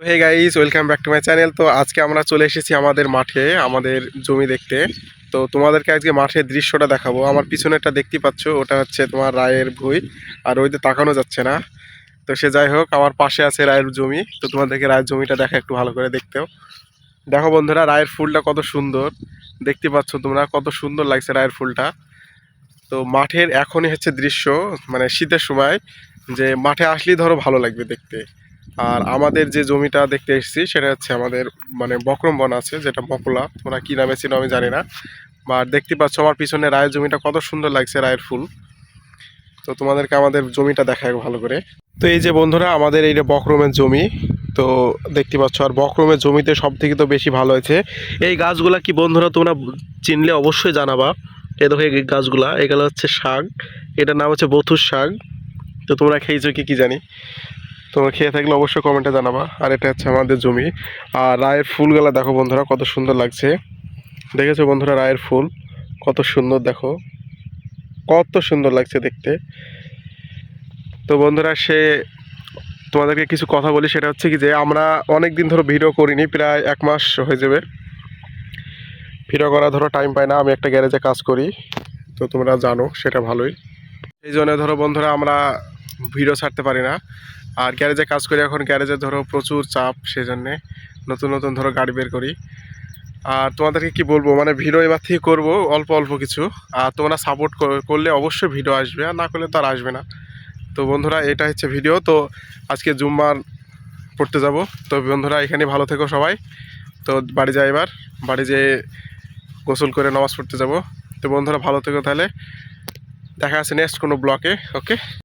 Hey guys welcome back to my channel তো আজকে আমরা চলে এসেছি আমাদের মাঠে, আমাদের জমি দেখতে। তো তোমাদেরকে আজকে মাঠের দৃশ্যটা দেখাবো। আমার পিছনেরটা দেখতে পাচ্ছ, ওটা হচ্ছে তোমার রায়ের ভুঁই, আর ওইতে তাকানো যাচ্ছে না। তো সে যাই হোক, আমার পাশে আছে রায়ের জমি। তো তোমাদেরকে রায়ের জমিটা দেখা একটু ভালো করে দেখতেও দেখো বন্ধুরা, রায়ের ফুলটা কত সুন্দর। দেখতে পাচ্ছ তোমরা, কত সুন্দর লাগছে রায়ের ফুলটা। তো মাঠের এখনই হচ্ছে দৃশ্য মানে শীতের সময়, যে মাঠে আসলেই ধরো ভালো লাগবে দেখতে। আর আমাদের যে জমিটা দেখতে এসেছি, সেটা হচ্ছে আমাদের মানে বক্রম বন আছে, যেটা বকলা। তোমরা কী নামে ছিল আমি জানি না। আর দেখতে পাচ্ছ আমার পিছনে রায়ের জমিটা, কত সুন্দর লাগছে রায়ের ফুল। তো তোমাদেরকে আমাদের জমিটা দেখায় ভালো করে। তো এই যে বন্ধুরা, আমাদের এই যে বক্রমের জমি, তো দেখতে পাচ্ছ, আর বক্রমের জমিতে সব থেকে তো বেশি ভালো হয়েছে। এই গাছগুলা কি বন্ধুরা তোমরা চিনলে অবশ্যই জানাবা। এ দেখো, এই গাছগুলা, এগুলো হচ্ছে শাক। এটার নাম হচ্ছে বথুর শাক। তো তোমরা খেয়েছো কি কি জানি। তোমরা খেয়ে থাকলে অবশ্যই কমেন্টে জানাবা। আর এটা হচ্ছে আমাদের জমি। আর রায়ের ফুলগুলা দেখো বন্ধুরা, কত সুন্দর লাগছে। দেখেছ বন্ধুরা রায়ের ফুল? কত সুন্দর দেখো। কত সুন্দর লাগছে দেখতে। তো বন্ধুরা, সে তোমাদেরকে কিছু কথা বলি, সেটা হচ্ছে কি যে আমরা অনেক দিন ধরো ভিডিও করিনি, প্রায় এক মাস হয়ে যাবে। ভিডিও করা ধরো টাইম পাই না, আমি একটা গ্যারেজে কাজ করি। তো তোমরা জানো, সেটা ভালোই। এই জন্য ধরো বন্ধুরা, আমরা ভিডিও ছাড়তে পারি না। আর গ্যারেজে কাজ করি, এখন গ্যারেজে ধরো প্রচুর চাপ, সেজন্যে নতুন নতুন ধরো গাড়ি বের করি। আর তোমাদেরকে কি বলব মানে ভিডিও এবার থেকে করব, অল্প অল্প কিছু। আর তোমরা সাপোর্ট করলে অবশ্যই ভিডিও আসবে, আর না করলে তো আর আসবে না। তো বন্ধুরা, এটা হচ্ছে ভিডিও তো আজকে জুম্মার পড়তে যাব। তো বন্ধুরা, এখানে ভালো থেকো সবাই। তো বাড়ি যাই এবার। বাড়ি যেয়ে গোসল করে নামাজ পড়তে যাব। তো বন্ধুরা, ভালো থেকো তাহলে। দেখা আছে নেক্সট কোনো ব্লকে ওকে